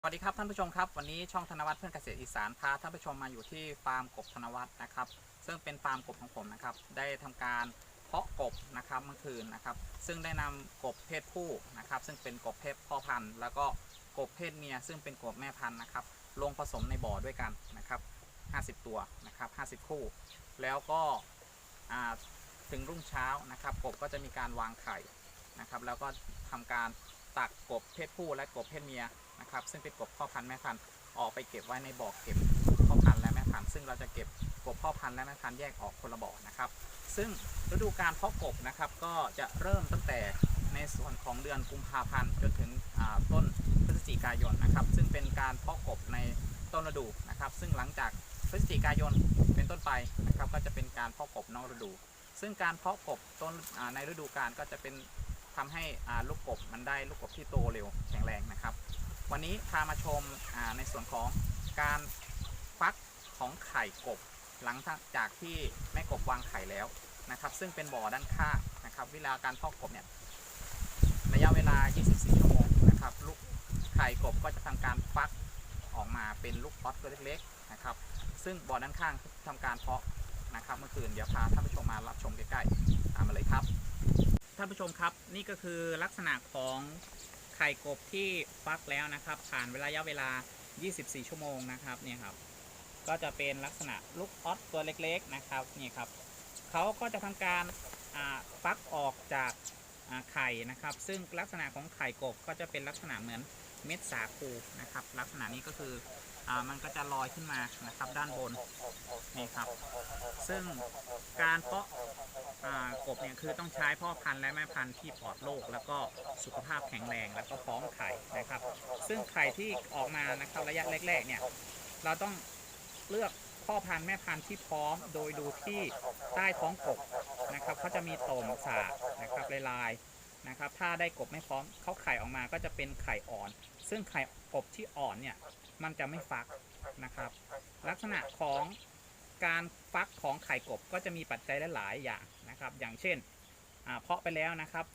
สวัสดีครับท่านผู้ชมครับวันนี้ช่องธนวัฒน์เพื่อนเกษตรอีสานพาท่านผู้ชมมาอยู่ที่ฟาร์มกบธนวัฒน์นะครับ ซึ่งเป็นฟาร์มกบของผมนะครับ ได้ทำการเพาะกบนะครับเมื่อคืนนะครับ ซึ่งได้นำกบเพศผู้นะครับ ซึ่งเป็นกบเพศพ่อพันธุ์ แล้วก็กบเพศเมีย ซึ่งเป็นกบแม่พันธุ์นะครับ ลงผสมในบ่อด้วยกันนะครับ 50 ตัวนะครับ 50 คู่ แล้วก็ถึงรุ่งเช้านะครับ กบก็จะมีการวางไข่นะครับ แล้วก็ทำการ ตักกบเพศผู้และกบเพศเมียนะครับ ซึ่งเป็นกบพ่อพันธุ์แม่พันธุ์ออกไปเก็บไว้ในบ่อเก็บพ่อพันธุ์และแม่พันธุ์ซึ่งเราจะเก็บกบพ่อพันธุ์และแม่พันธุ์แยกออกคนละบ่อนะครับ ซึ่งฤดูการเพาะกบนะครับก็จะเริ่มตั้งแต่ในส่วนของเดือนกุมภาพันธ์จนถึงต้นพฤศจิกายนนะครับ ซึ่งเป็นการเพาะกบในต้นฤดูนะครับ ซึ่งหลังจากพฤศจิกายนเป็นต้นไปนะครับ ก็จะเป็นการเพาะกบนอกฤดู ซึ่งการเพาะกบต้นในฤดูกาลก็จะเป็น ทำให้ลูกกบมันได้ลูกกบที่โตเร็วแข็งแรงนะครับ วันนี้พามาชมในส่วนของการฟักของไข่กบ หลังจากที่แม่กบวางไข่แล้วนะครับ ซึ่งเป็นบ่อด้านข้างนะครับ เวลาการเพาะกบเนี่ยระยะเวลา 24 ชั่วโมงนะครับลูกไข่กบก็จะทำการฟักออกมาเป็นลูกป๊อตตัวเล็กๆนะครับ ซึ่งบ่อด้านข้างทำการเพาะนะครับ เมื่อคืนเดี๋ยวพาท่านผู้ชมมารับชมใกล้ๆตามมาเลยครับ ท่าน ผู้ชมครับ นี่ก็คือลักษณะของไข่กบที่ฟักแล้วนะครับ ผ่านระยะเวลา 24 ชั่วโมงนะครับเนี่ยครับ ก็จะเป็นลักษณะลูกออสตัวเล็กๆนะครับนี่ครับเขาก็จะทำการฟักออกจากไข่นะครับ ซึ่งลักษณะของไข่กบก็จะเป็นลักษณะเหมือนเม็ดสาคูนะครับ ลักษณะนี้ก็คือ มันก็จะลอยขึ้นมานะครับด้านบนนี่ครับ ซึ่งการเพาะอ่ากบเนี่ยคือต้องใช้พ่อพันธุ์และแม่พันธุ์ที่ปลอดโรคแล้วก็สุขภาพแข็งแรงแล้วก็พร้อมไข่นะครับ ซึ่งไข่ที่ออกมานะครับระยะแรกๆเนี่ยเราต้องเลือกพ่อพันธุ์แม่พันธุ์ที่พร้อมโดยดูที่ใต้ท้องกบนะครับเขาจะมีต่งสานะครับลายๆ นะครับ ถ้าได้กบไม่พร้อมเขาไข่ออกมาก็จะเป็นไข่อ่อน ซึ่งไข่กบที่อ่อนเนี่ยมันจะไม่ฟักนะครับ ลักษณะของการฟักของไข่กบก็จะมีปัจจัยหลาย ๆ อย่างนะครับ อย่างเช่นอ่าเพาะไปแล้วนะครับ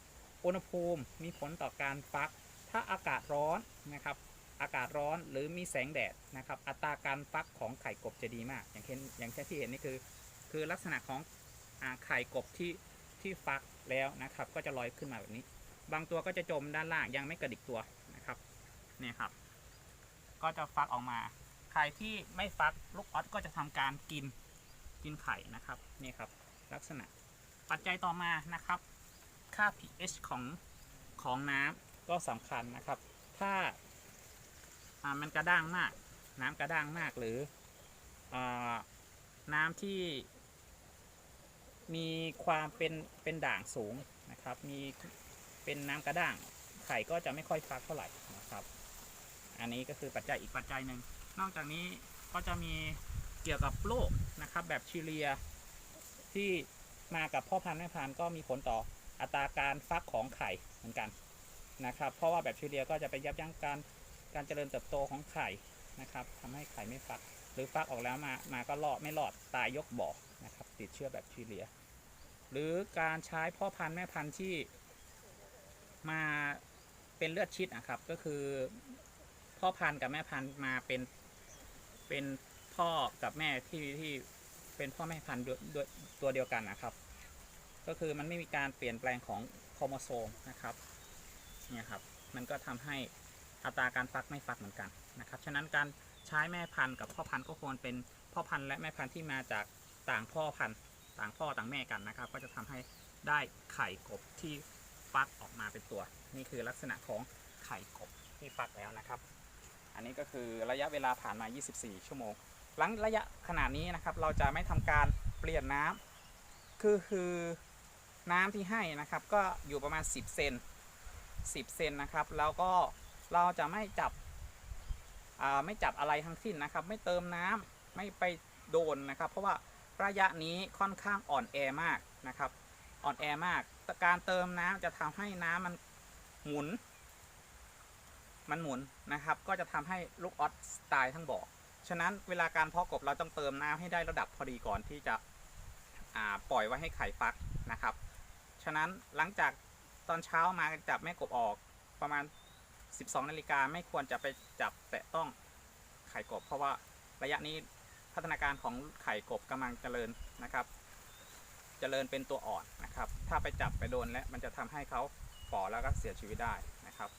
อุณหภูมิมีผลต่อการฟัก ถ้าอากาศร้อนนะครับ อากาศร้อนหรือมีแสงแดดนะครับ อัตราการฟักของไข่กบจะดีมาก อย่างเช่น อย่างเช่นที่เห็นนี่คือ คือลักษณะของอไข่กบที่ที่ฟัก แล้วนะครับ ก็จะลอยขึ้นมาแบบนี้ บางตัวก็จะจมด้านล่างยังไม่กระดิกตัวนะครับเนี่ยครับ ก็จะฟักออกมาไข่ที่ไม่ฟักลูกออสก็จะทำการกินกินไข่นะครับนี่ครับ ลักษณะปัจจัยต่อมานะครับ ค่า pH ของของน้ำก็สำคัญนะครับ ถ้าอ่ามันกระด้างมาก น้ำกระด้างมากหรืออาน้ำที่ มีความเป็นเป็นด่างสูงนะครับ มีเป็นน้ำกระด้าง ไข่ก็จะไม่ค่อยฟักเท่าไหร่นะครับ อันนี้ก็คือปัจจัยอีกปัจจัยหนึ่ง นอกจากนี้ก็จะมีเกี่ยวกับโรคนะครับ แบบชีเรียที่มากับพ่อพันธุ์แม่พันธุ์ก็มีผลต่ออัตราการฟักของไข่เหมือนกันนะครับ เพราะว่าแบบชีเรียก็จะไปยับยั้งการการเจริญเติบโตของไข่นะครับทำให้ไข่ไม่ฟัก หรือฟักออกแล้วมามาก็รอดไม่รอดตายยกบ่อ ติดเชื้อแบบชีเรีย หรือการใช้พ่อพันธุ์แม่พันธุ์ที่มาเป็นเลือดชิดนะครับ ก็คือพ่อพันธุ์กับแม่พันธุ์มาเป็นเป็นพ่อกับแม่ที่ที่เป็นพ่อแม่พันธุ์ด้วยตัวเดียวกันนะครับ ก็คือมันไม่มีการเปลี่ยนแปลงของโครโมโซมนะครับเนี่ยครับมันก็ทำให้อัตราการฟักไม่ฟักเหมือนกันนะครับ ฉะนั้นการใช้แม่พันธุ์กับพ่อพันธุ์ก็ควรเป็นพ่อพันธุ์และแม่พันธุ์ที่มาจาก ต่างพ่อพันธุ์ต่างพ่อต่างแม่กันนะครับ ก็จะทำให้ได้ไข่กบที่ฟักออกมาเป็นตัว นี่คือลักษณะของไข่กบที่ฟักแล้วนะครับ อันนี้ก็คือระยะเวลาผ่านมา 24 ชั่วโมง หลังระยะขนาดนี้นะครับ เราจะไม่ทำการเปลี่ยนน้ำคือคือน้ำที่ให้นะครับ ก็อยู่ประมาณ 10 เซน10 เซนนะครับ แล้วก็เราจะไม่จับไม่จับอะไรทั้งสิ้นนะครับ ไม่เติมน้ำไม่ไปโดนนะครับ เพราะว่า ระยะนี้ค่อนข้างอ่อนแอมากนะครับ อ่อนแอมาก การเติมน้ำจะทำให้น้ำมันหมุน มันหมุนนะครับ ก็จะทำให้ลูกออสตายทั้งบ่อ ฉะนั้นเวลาการเพาะกบเราต้องเติมน้ำให้ได้ระดับพอดีก่อนที่จะปล่อยไว้ให้ไข่ฟักนะครับ ฉะนั้นหลังจากตอนเช้ามาจับแม่กบออกประมาณ 12 นาฬิกาไม่ควรจะไปจับแตะต้องไข่กบ เพราะว่าระยะนี้ พัฒนาการของไข่กบกำลังเจริญนะครับ เจริญเป็นตัวอ่อนนะครับ ถ้าไปจับไปโดนและมันจะทำให้เขาฝ่อแล้วก็เสียชีวิตได้นะครับ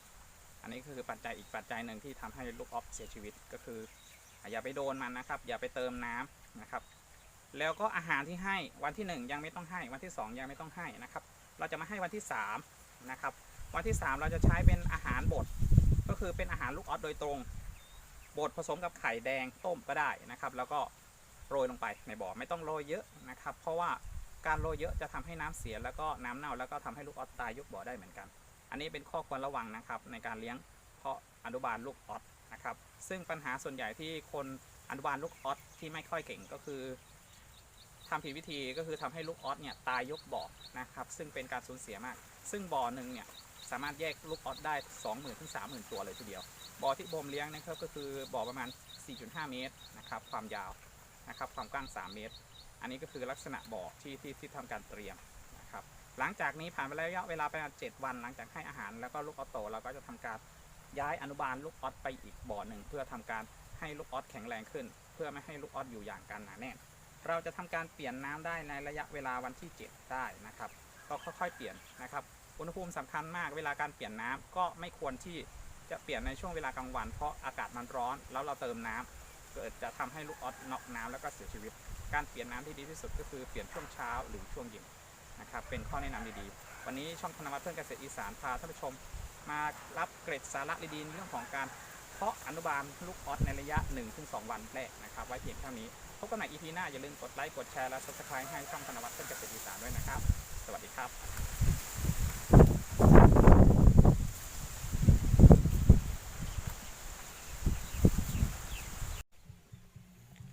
อันนี้คือปัจจัยอีกปัจจัยหนึ่งที่ทำให้ลูกออฟเสียชีวิตก็คือ อย่าไปโดนมันนะครับ อย่าไปเติมน้ำนะครับ แล้วก็อาหารที่ให้วันที่ 1 ยังไม่ต้องให้วันที่ 2 ยังไม่ต้องให้นะครับ เราจะมาให้วันที่3นะครับวันที่ 3 เราจะใช้เป็นอาหารบดก็คือเป็นอาหารลูกออสโดยตรง บดผสมกับไข่แดงต้มก็ได้นะครับ แล้วก็โรยลงไปในบ่อไม่ต้องโรยเยอะนะครับ เพราะว่าการโรยเยอะจะทำให้น้ำเสียแล้วก็น้ำเน่าแล้วก็ทำให้ลูกออสตายยกบ่อได้เหมือนกัน อันนี้เป็นข้อควรระวังนะครับ ในการเลี้ยงเพาะอนุบาลลูกออสนะครับ ซึ่งปัญหาส่วนใหญ่ที่คนอนุบาลลูกออสที่ไม่ค่อยเก่งก็คือทำผิดวิธีก็คือทำให้ลูกออสเนี่ยตายยกบ่อนะครับ ซึ่งเป็นการสูญเสียมาก ซึ่งบ่อหนึ่งเนี่ย สามารถแยกลูกออสได้ 20,000ถึง30,000 ตัวเลยทีเดียว บ่อที่โบมเลี้ยงนะครับก็คือบ่อประมาณ 4.5 เมตรนะครับความยาวนะครับความกว้าง 3 เมตร อันนี้ก็คือลักษณะบ่อที่ที่ที่ทำการเตรียมนะครับหลังจากนี้ผ่านไประยะเวลาประมาณ 7 วันหลังจากให้อาหารแล้วก็ลูกออสโตเราก็จะทำการย้ายอนุบาลลูกออสไปอีกบ่อหนึ่งเพื่อทำการให้ลูกออสแข็งแรงขึ้น เพื่อไม่ให้ลูกออสอยู่อย่างกันหนาแน่นเราจะทำการเปลี่ยนน้ำได้ในระยะเวลาวันที่ 7 ได้นะครับ ก็ค่อยๆเปลี่ยนนะครับ อุณหภูมิสำคัญมากเวลาการเปลี่ยนน้ำก็ไม่ควรที่จะเปลี่ยนในช่วงเวลากลางวัน เพราะอากาศมันร้อน แล้วเราเติมน้ำเกิดจะทำให้ลูกออสน็อกน้ำแล้วก็เสียชีวิต การเปลี่ยนน้ำที่ดีที่สุดก็คือเปลี่ยนช่วงเช้าหรือช่วงเย็นนะครับเป็นข้อแนะนำดีๆ วันนี้ช่องธนวัฒน์เพื่อนเกษตรอีสานพาท่านผู้ชม มารับเกร็ดสาระดีๆในเรื่องของการเพาะอนุบาลลูกออสในระยะ 1-2 วันแรกนะครับไว้เพียงเท่านี้พบกันใหม่ EP หน้าอย่าลืมกดไลค์กดแชร์และ subscribe ให้ช่องธนวัฒน์เพื่อนเกษตรอีสานด้วยนะครับ สวัสดีครับ